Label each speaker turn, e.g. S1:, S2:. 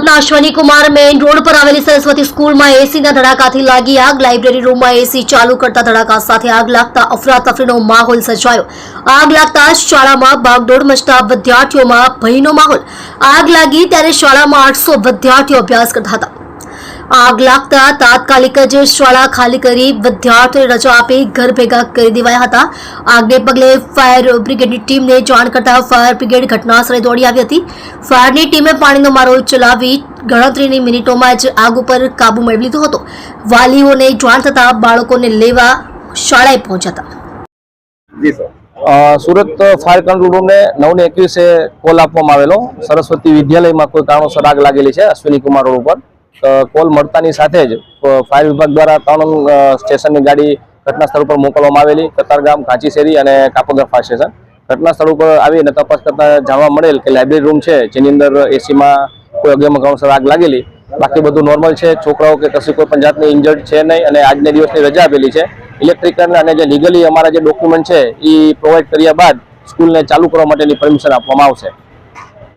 S1: સુરતના અશ્વની Kumar main road પર આવેલી સરસ્વતી સ્કૂલમાં એસીના ધડાકાથી લાગી આગ. લાઇબ્રેરી રૂમમાં એસી ચાલુ કરતા ધડાકા સાથે આગ લાગતા અફરાતફરીનો માહોલ સર્જાયો. આગ લાગતા શાળામાં ભાગદોડ મચતા વિદ્યાર્થીઓમાં ભયનો માહોલ. આગ લાગી ત્યારે શાળામાં આઠસો વિદ્યાર્થીઓ અભ્યાસ કરતા હતા. આગ લાગતા તાત્કાલિક જ શાળા ખાલી કરી વિદ્યાર્થીઓને રજા આપી ઘર ભેગા કરી દેવાયા હતા. આગને પગલે ફાયર બ્રિગેડની ટીમને જાણ કરતા ફાયર બ્રિગેડ ઘટનાસ્થળે દોડી આવી હતી. ફાયરની ટીમે પાણીનો મારો ચલાવી ગણતરીની મિનિટોમાં જ આગ ઉપર કાબુ મેળવી લીધો હતો. વાલીઓને જાણ થતાં બાળકોને લેવા શાળાએ પહોંચ્યા
S2: સુરત ફાયર કંટ્રોલ રૂમને નવને એકવીસે કોલ આપવામાં આવેલો. સરસ્વતી વિદ્યાલયમાં કોઈ કારણોસર આગ લાગેલી છે. અશ્વિની કુમાર રોડ ઉપર. કોલ મળતાની સાથે જ ફાયર વિભાગ દ્વારા ત્રણ સ્ટેશનની ગાડી ઘટના સ્થળ ઉપર મોકલવામાં આવેલી કતારગામ કાંચી શેરી અને કાપોદર ફાયર સ્ટેશન. ઘટના સ્થળ ઉપર આવીને તપાસ કરતા જાણવા મળેલ કે લાઇબ્રેરી રૂમ છે, જેની અંદર એસીમાં કોઈ અગમ્ય કારણોસર આગ લાગેલી. બાકી બધું નોર્મલ છે, છોકરાઓ કે કશું કોઈ પણ જાતની ઇન્જર્ડ છે નહીં અને આજને દિવસની રજા આપેલી છે. ઇલેક્ટ્રિકલ અને જે લીગલી અમારા જે ડોક્યુમેન્ટ છે એ પ્રોવાઈડ કર્યા બાદ સ્કૂલને ચાલુ કરવા માટેની પરમિશન આપવામાં આવશે.